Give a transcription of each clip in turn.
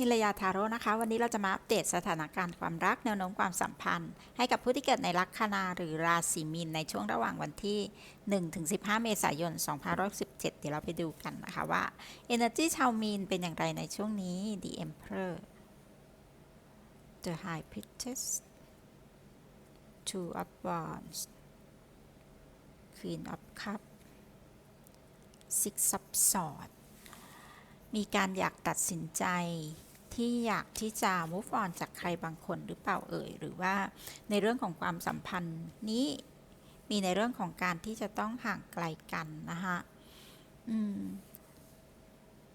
นิลยาทาโร่นะคะ วันนี้เราจะมาอัปเดตสถานการณ์ความรักแนวโน้มความสัมพันธ์ ให้กับผู้ที่เกิดในลัคนาหรือราศีมีนในช่วงระหว่างวันที่ 1-15 เมษายน 2517 เดี๋ยวเราไปดูกันนะคะว่า Energy ชาวมีนเป็นอย่างไรในช่วงนี้ The Emperor The High Priestess Two of Wands Queen of Cups Six of Swords มีการอยากตัดสินใจ ที่อยากที่จะ move on จากใครบางคนหรือเปล่าเอ่ย หรือว่าในเรื่องของความสัมพันธ์นี้มีในเรื่องของการที่จะต้องห่างไกลกันนะคะอืม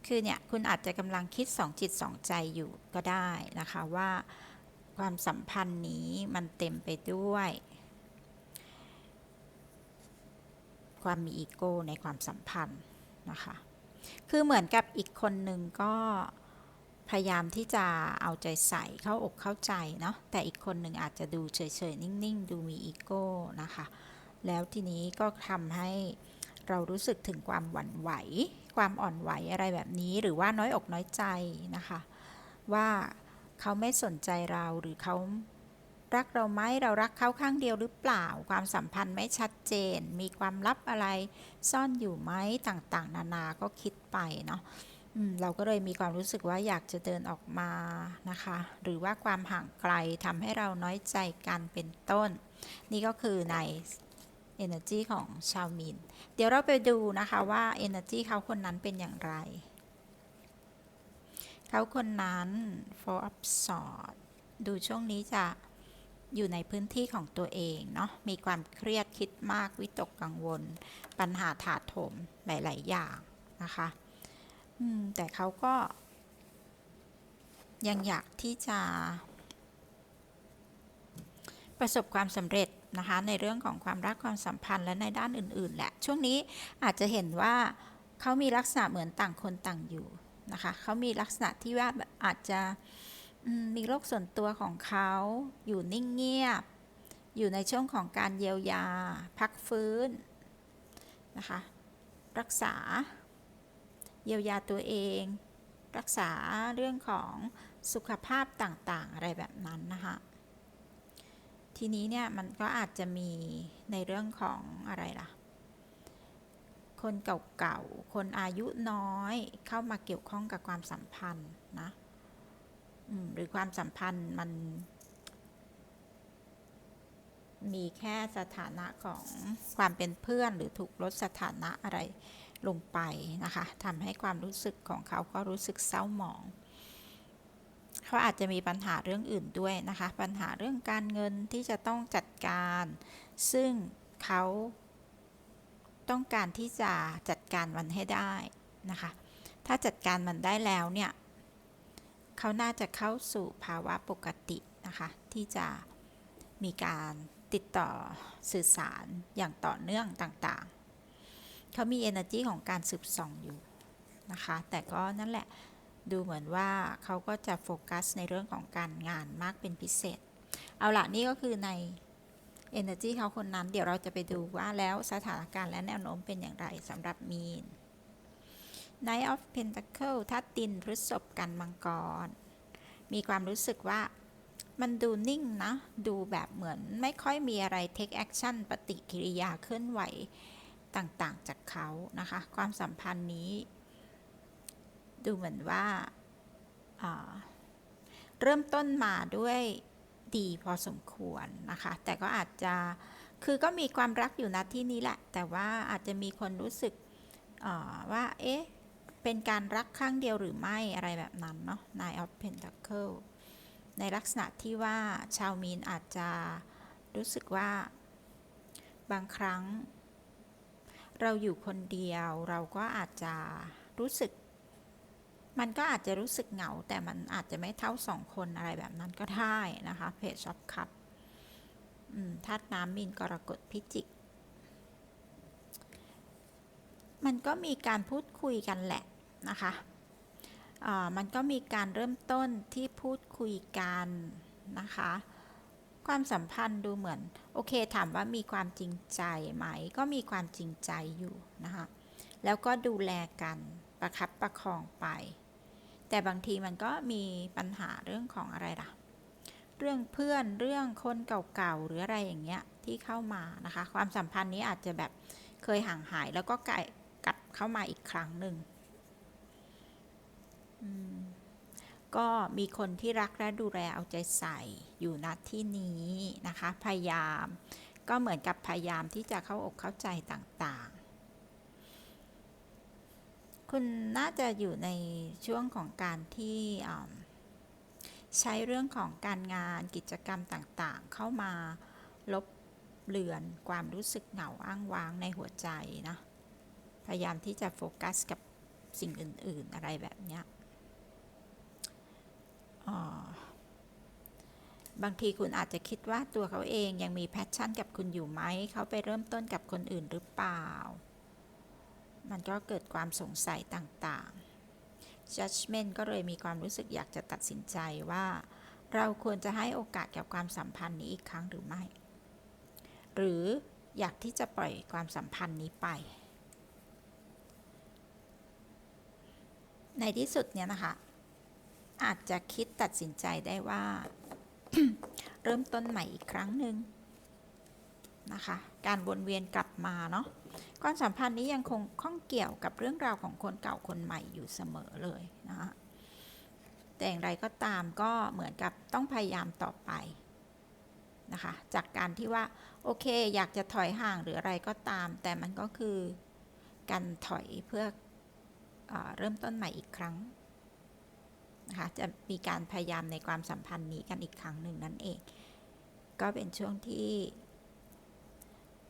คือเนี่ยคุณอาจจะกำลังคิดสองจิตสองใจอยู่ก็ได้นะคะว่าความสัมพันธ์นี้มันเต็มไปด้วย ความมีอีโก้ในความสัมพันธ์นะคะ คือเหมือนกับอีกคนหนึ่งก็ พยายามที่จะเอาใจใส่เข้าอกเข้าใจเนาะแต่อีกคนหนึ่งอาจจะดูเฉยๆ นิ่งๆ ดูมีอีโก้นะคะ แล้วทีนี้ก็ทำให้เรารู้สึกถึงความหวั่นไหว ความอ่อนไหวอะไรแบบนี้หรือว่าน้อยอกน้อยใจนะคะ ว่าเขาไม่สนใจเราหรือเขารักเราไหมเรารักเขาข้างเดียวหรือเปล่า ความสัมพันธ์ไม่ชัดเจน มีความลับอะไรซ่อนอยู่ไหมต่างๆ นานาก็คิดไปเนาะ เราก็เลยมีความรู้สึกว่าอยากจะเดินออกมานะคะ หรือว่าความห่างไกลทำให้เราน้อยใจกันเป็นต้น นี่ก็คือใน energy ของชาวมินเดี๋ยวเราไปดูนะคะว่า energy เขาคนนั้นเป็นอย่างไร เขาคนนั้น four of swords ดูช่วงนี้จะอยู่ในพื้นที่ของตัวเองเนาะ มีความเครียดคิดมากวิตกกังวล ปัญหาถาโถมหลาย ๆ อย่างนะคะ อืม แต่เขาก็ ยังอยากที่จะ ประสบความสำเร็จนะคะในเรื่องของความรักความสัมพันธ์และในด้านอื่น ๆ แหละ ช่วงนี้อาจจะเห็นว่าเขามีลักษณะเหมือนต่างคนต่างอยู่นะคะเขามีลักษณะที่ว่าอาจจะมีโรคส่วนตัวของเขาอยู่นิ่งเงียบ อยู่ในช่วงของการเยียวยา พักฟื้นนะคะ รักษา เยียวยาตัวเอง รักษาเรื่องของสุขภาพต่างๆ อะไรแบบนั้นนะคะทีนี้เนี่ยมันก็อาจจะมีในเรื่องของอะไรล่ะ คนเก่าๆ คนอายุน้อยเข้ามาเกี่ยวข้องกับความสัมพันธ์นะหรือความสัมพันธ์มัน มีแค่สถานะของความเป็นเพื่อนหรือถูกลดสถานะอะไร ลงไปนะคะทำให้ความรู้สึกของเขาก็รู้สึกเศร้าหมอง เขาอาจจะมีปัญหาเรื่องอื่นด้วยนะคะ ปัญหาเรื่องการเงินที่จะต้องจัดการ ซึ่งเขาต้องการที่จะจัดการมันให้ได้นะคะ ถ้าจัดการมันได้แล้วเนี่ยเขาน่าจะเข้าสู่ภาวะปกตินะคะ ที่จะมีการติดต่อสื่อสารอย่างต่อเนื่องต่างๆ เขามี energy ของการสืบส่องอยู่นะคะ แต่ก็นั่นแหละดูเหมือนว่าเขาก็จะโฟกัสในเรื่องของการงานมากเป็นพิเศษ เอาละนี่ก็คือใน energy เขาคนนั้น เดี๋ยวเราจะไปดูว่าแล้วสถานการณ์และแนวโน้มเป็นอย่างไรสำหรับมีน Knight of Pentacle ถ้าตินพฤษภกันมังกร มีความรู้สึกว่ามันดูนิ่งนะ ดูแบบเหมือนไม่ค่อยมีอะไร take action ปฏิกิริยาเคลื่อนไหว ต่างๆจากเขานะคะ ความสัมพันธ์นี้ ดูเหมือนว่าเริ่มต้นมาด้วยดีพอสมควรนะคะ แต่ก็อาจจะคือก็มีความรักอยู่นะที่นี้แหละ แต่ว่าอาจจะมีคนรู้สึกว่า เอ๊ะ เป็นการรักครั้งเดียวหรือไม่อะไรแบบนั้นเนาะ Nine of Pentacle ในลักษณะที่ว่าชาวมีนอาจจะรู้สึกว่าบางครั้ง เราอยู่คนเดียวเราก็อาจจะรู้สึก มันก็อาจจะรู้สึกเหงา แต่มันอาจจะไม่เท่าสองคนอะไรแบบนั้นก็ได้นะคะเพจช็อปคัพธาตุน้ำมีนกรกฎพิจิก มันก็มีการพูดคุยกันแหละนะคะมันก็มีการเริ่มต้นที่พูดคุยกันนะคะ ความสัมพันธ์ดูเหมือน โอเคถามว่ามีความจริงใจไหม ก็มีความจริงใจอยู่นะคะแล้วก็ดูแลกันประคับประคองไป แต่บางทีมันก็มีปัญหาเรื่องของอะไรล่ะ เรื่องเพื่อนเรื่องคนเก่าๆ หรืออะไรอย่างเงี้ยที่เข้ามานะคะ ความสัมพันธ์นี้อาจจะแบบเคยห่างหายแล้วก็กลับเข้ามาอีกครั้งหนึ่ง ก็มีคนที่รักและดูแลเอาใจใส่อยู่ณที่นี้นะคะ พยายาม ก็เหมือนกับพยายามที่จะเข้าอกเข้าใจต่างๆ คุณน่าจะอยู่ในช่วงของการที่ใช้เรื่องของการงานกิจกรรมต่างๆ เข้ามาลบเลือนความรู้สึกเหงาอ้างว้างในหัวใจนะ พยายามที่จะโฟกัสกับสิ่งอื่น ๆ อะไรแบบนี้ บางทีคุณอาจจะคิดว่าตัวเขาเองยังมีแพชชั่นกับคุณอยู่ไหม เขาไปเริ่มต้นกับคนอื่นหรือเปล่า มันก็เกิดความสงสัยต่างๆ judgment ก็เลยมีความรู้สึกอยากจะตัดสินใจว่า เราควรจะให้โอกาสกับความสัมพันธ์นี้อีกครั้งหรือไม่ หรืออยากที่จะปล่อยความสัมพันธ์นี้ไป ในที่สุดเนี่ยนะคะ อาจจะคิดตัดสินใจได้ว่า เริ่มต้นใหม่อีกครั้งหนึ่งนะคะ การวนเวียนกลับมาเนาะความสัมพันธ์นี้ยังคงข้องเกี่ยวกับเรื่องราวของคนเก่าคนใหม่อยู่เสมอเลยนะคะแต่อย่างไรก็ตามก็เหมือนกับต้องพยายามต่อไปนะคะจากการที่ว่าโอเคอยากจะถอยห่างหรืออะไรก็ตาม แต่มันก็คือการถอยเพื่ออเริ่มต้นใหม่อีกครั้ง นะคะจะมีการพยายามในความสัมพันธ์นี้กันอีกครั้งหนึ่งนั่นเอง ก็เป็นช่วงที่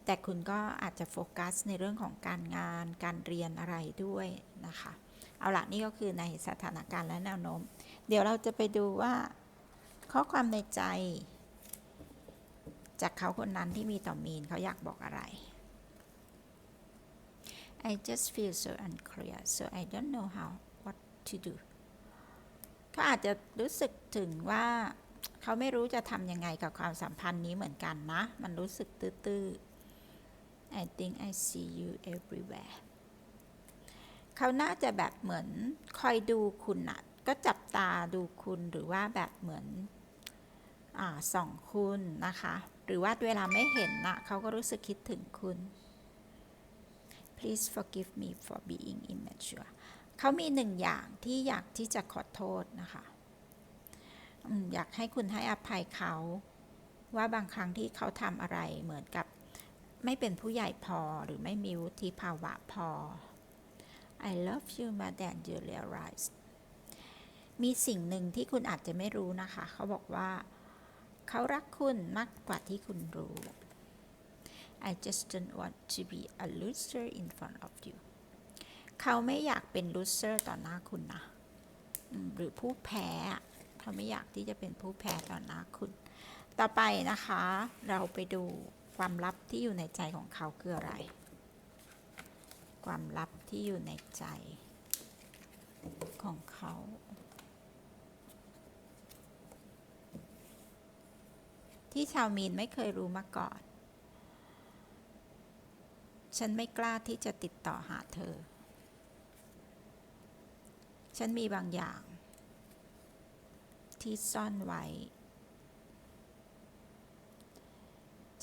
แต่คุณก็อาจจะโฟกัสในเรื่องของการงานการเรียนอะไรด้วยนะคะ เอาละนี่ก็คือในสถานการณ์และแนวโน้ม เดี๋ยวเราจะไปดูว่า ข้อความในใจ จากเขาคนนั้นที่มีต่อมีนเขาอยากบอกอะไร I just feel so unclear so I don't know how what to do เขาอาจจะรู้สึกถึงว่าเขาไม่รู้จะทำยังไงกับความสัมพันธ์นี้เหมือนกันนะ มันรู้สึกตื้อๆ I think I see you everywhere เขาน่าจะแบบเหมือนคอยดูคุณอะก็จับตาดูคุณหรือว่าแบบเหมือนอส่องคุณนะคะ หรือว่าเวลาไม่เห็นนะเขาก็รู้สึกคิดถึงคุณ Please forgive me for being immature เขามีหนึ่งอย่างที่อยากที่จะขอโทษนะคะอยากให้คุณให้อภัยเขา ว่าบางครั้งที่เขาทำอะไรเหมือนกับไม่เป็นผู้ใหญ่พอหรือไม่มีวุฒิภาวะพอ I love you more than you realize มีสิ่งหนึ่งที่คุณอาจจะไม่รู้นะคะ เขาบอกว่า เขารักคุณมากกว่าที่คุณรู้ I just don't want to be a loser in front of you เขาไม่อยากเป็นลูเซอร์ต่อหน้าคุณนะหรือผู้แพ้เขาไม่อยากที่จะเป็นผู้แพ้ต่อหน้าคุณ ต่อไปนะคะ เราไปดูความลับที่อยู่ในใจของเขาคืออะไร ความลับที่อยู่ในใจของเขาที่ชาวมีนไม่เคยรู้มาก่อน ฉันไม่กล้าที่จะติดต่อหาเธอ ฉันมีบางอย่าง ที่ซ่อนไว้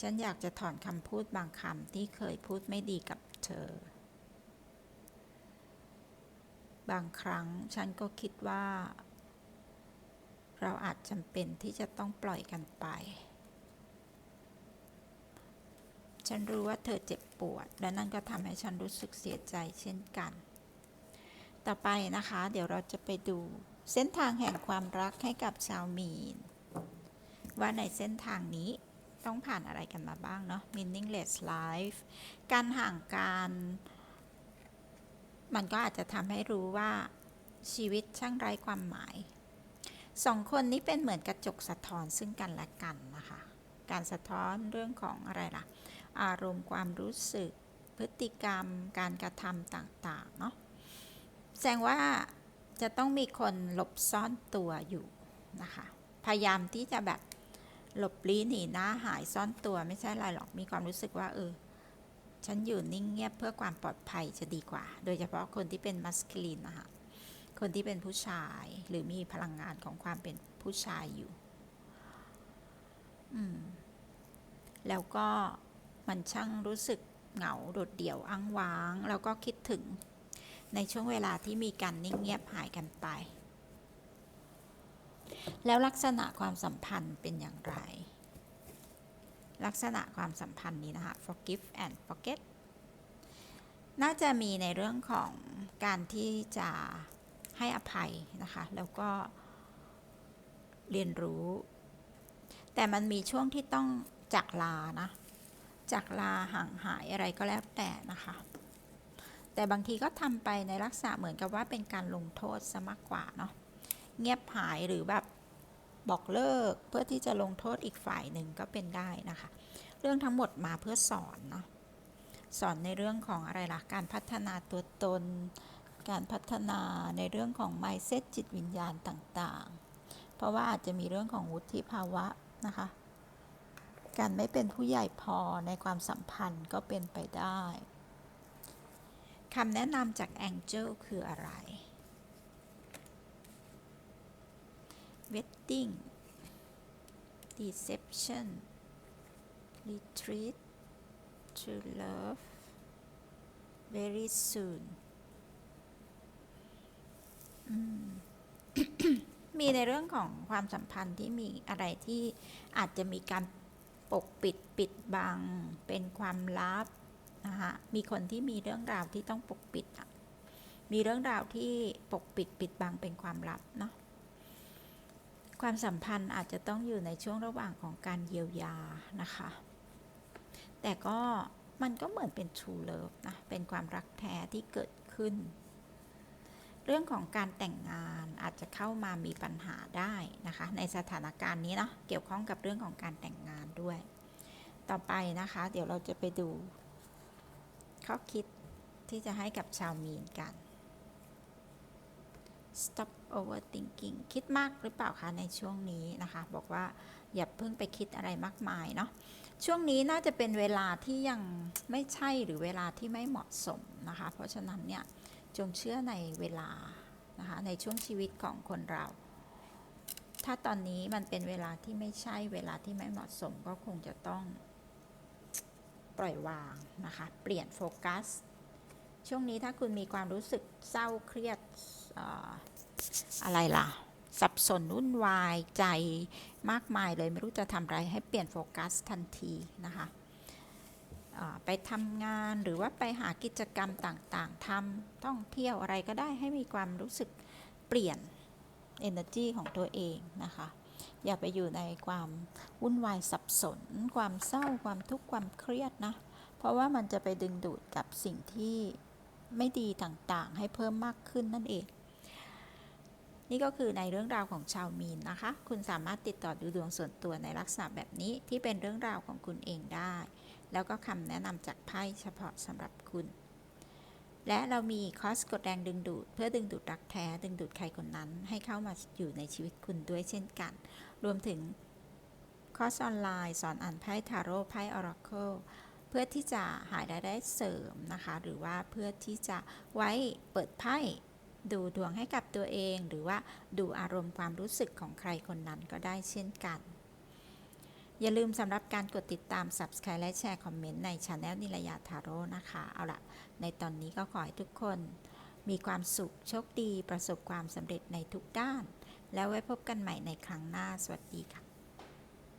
ฉันอยากจะถอนคำพูดบางคำที่เคยพูดไม่ดีกับเธอ บางครั้งฉันก็คิดว่า เราอาจจำเป็นที่จะต้องปล่อยกันไป ฉันรู้ว่าเธอเจ็บปวด และนั่นก็ทำให้ฉันรู้สึกเสียใจเช่นกัน ต่อไปนะคะ เดี๋ยวเราจะไปดูเส้นทางแห่งความรักให้กับชาวมีน ว่าในเส้นทางนี้ต้องผ่านอะไรกันมาบ้างเนาะ meaningless life การห่างการมันก็อาจจะทำให้รู้ว่าชีวิตช่างไร้ความหมาย สองคนนี้เป็นเหมือนกระจกสะท้อนซึ่งกันและกันนะคะ การสะท้อนเรื่องของอะไรล่ะ อารมณ์ความรู้สึก พฤติกรรม การกระทำต่าง ๆ เนาะ แสดงว่าจะต้องมีคนหลบซ่อนตัวอยู่นะคะ พยายามที่จะแบบหลบลี้หนีหน้าหายซ่อนตัวไม่ใช่อะไรหรอกมีความรู้สึกว่าเออฉันอยู่นิ่งเงียบเพื่อความปลอดภัยจะดีกว่า โดยเฉพาะคนที่เป็นมัสคิลินนะคะคนที่เป็นผู้ชายหรือมีพลังงานของความเป็นผู้ชายอยู่ อืม แล้วก็มันช่างรู้สึกเหงาโดดเดี่ยวอ้างว้าง แล้วก็คิดถึง ในช่วงเวลาที่มีการนิ่งเงียบหายกันไป แล้วลักษณะความสัมพันธ์เป็นอย่างไร ลักษณะความสัมพันธ์นี้นะคะ forgive and forget น่าจะมีในเรื่องของการที่จะให้อภัยนะคะ แล้วก็เรียนรู้ แต่มันมีช่วงที่ต้องจากลานะ จากลาห่างหายอะไรก็แล้วแต่นะคะ แต่บางทีก็ทำไปในลักษณะเหมือนกับว่าเป็นการลงโทษซะมากกว่าเนาะเงียบหายหรือแบบบอกเลิกเพื่อที่จะลงโทษอีกฝ่ายหนึ่งก็เป็นได้นะคะ เรื่องทั้งหมดมาเพื่อสอนเนาะสอนในเรื่องของอะไรล่ะการพัฒนาตัวตน การพัฒนาในเรื่องของ mindset จิตวิญญาณต่างๆ เพราะว่าอาจจะมีเรื่องของวุฒิภาวะนะคะ การไม่เป็นผู้ใหญ่พอในความสัมพันธ์ก็เป็นไปได้ คำแนะนำจาก Angel คืออะไร Wedding Deception Retreat to love very soon มมีในเรื่องของความสัมพันธ์ที่มีอะไรที่อาจจะมีการปกปิดปิดบัง เป็นความลับ นะคะมีคนที่มีเรื่องราวที่ต้องปกปิดอะมีเรื่องราวที่ปกปิดปิดบังเป็นความลับเนาะความสัมพันธ์อาจจะต้องอยู่ในช่วงระหว่างของการเยียวยานะคะ แต่ก็มันก็เหมือนเป็น true love นะ เป็นความรักแท้ที่เกิดขึ้น เรื่องของการแต่งงานอาจจะเข้ามามีปัญหาได้นะคะ ในสถานการณ์นี้เนาะ เกี่ยวข้องกับเรื่องของการแต่งงานด้วย ต่อไปนะคะ เดี๋ยวเราจะไปดู ข้อคิดที่จะให้กับชาวมีนกัน stop overthinking คิดมากหรือเปล่าคะในช่วงนี้นะคะ บอกว่าอย่าเพิ่งไปคิดอะไรมากมายเนาะช่วงนี้น่าจะเป็นเวลาที่ยังไม่ใช่หรือเวลาที่ไม่เหมาะสมนะคะ เพราะฉะนั้นเนี่ยจงเชื่อในเวลานะคะในช่วงชีวิตของคนเรา ถ้าตอนนี้มันเป็นเวลาที่ไม่ใช่เวลาที่ไม่เหมาะสมก็คงจะต้อง ปล่อยวางนะคะ เปลี่ยนโฟกัส ช่วงนี้ถ้าคุณมีความรู้สึกเศร้าเครียดอะไรล่ะ สับสนวุ่นวายใจมากมายเลยไม่รู้จะทำอะไรให้เปลี่ยนโฟกัสทันทีนะคะไปทำงานหรือว่าไปหากิจกรรมต่างๆทำท่องเที่ยวอะไรก็ได้ให้มีความรู้สึกเปลี่ยน energy ของตัวเองนะคะ อย่าไปอยู่ในความวุ่นวายสับสน ความเศร้าความทุกข์ความเครียดนะ เพราะว่ามันจะไปดึงดูดกับสิ่งที่ไม่ดีต่างๆ ให้เพิ่มมากขึ้นนั่นเอง นี่ก็คือในเรื่องราวของชาวมีนนะคะ คุณสามารถติดต่อดูดวงส่วนตัวในลักษณะแบบนี้ที่เป็นเรื่องราวของคุณเองได้ แล้วก็คำแนะนำจากไพ่เฉพาะสำหรับคุณ และเรามีคอร์สกดแรงดึงดูด เพื่อดึงดูดรักแท้ ดึงดูดใครคนนั้น ให้เข้ามาอยู่ในชีวิตคุณด้วยเช่นกัน รวมถึงคอร์สออนไลน์ สอนอ่านไพ่ทาโร่ไพ่ออราเคิลเพื่อที่จะหารายได้เสริมนะคะ หรือว่าเพื่อที่จะไว้เปิดไพ่ดูดวงให้กับตัวเอง หรือว่าดูอารมณ์ความรู้สึกของใครคนนั้นก็ได้เช่นกัน อย่าลืมสำหรับการกดติดตาม Subscribe และแชร์คอมเมนต์ในช anel นิรยาทาโร่นะคะ เอาละในตอนนี้ก็ขอให้ทุกคน มีความสุขโชคดี ประสบความสำเร็จในทุกด้าน แล้วไว้พบกันใหม่ในครั้งหน้า สวัสดีค่ะ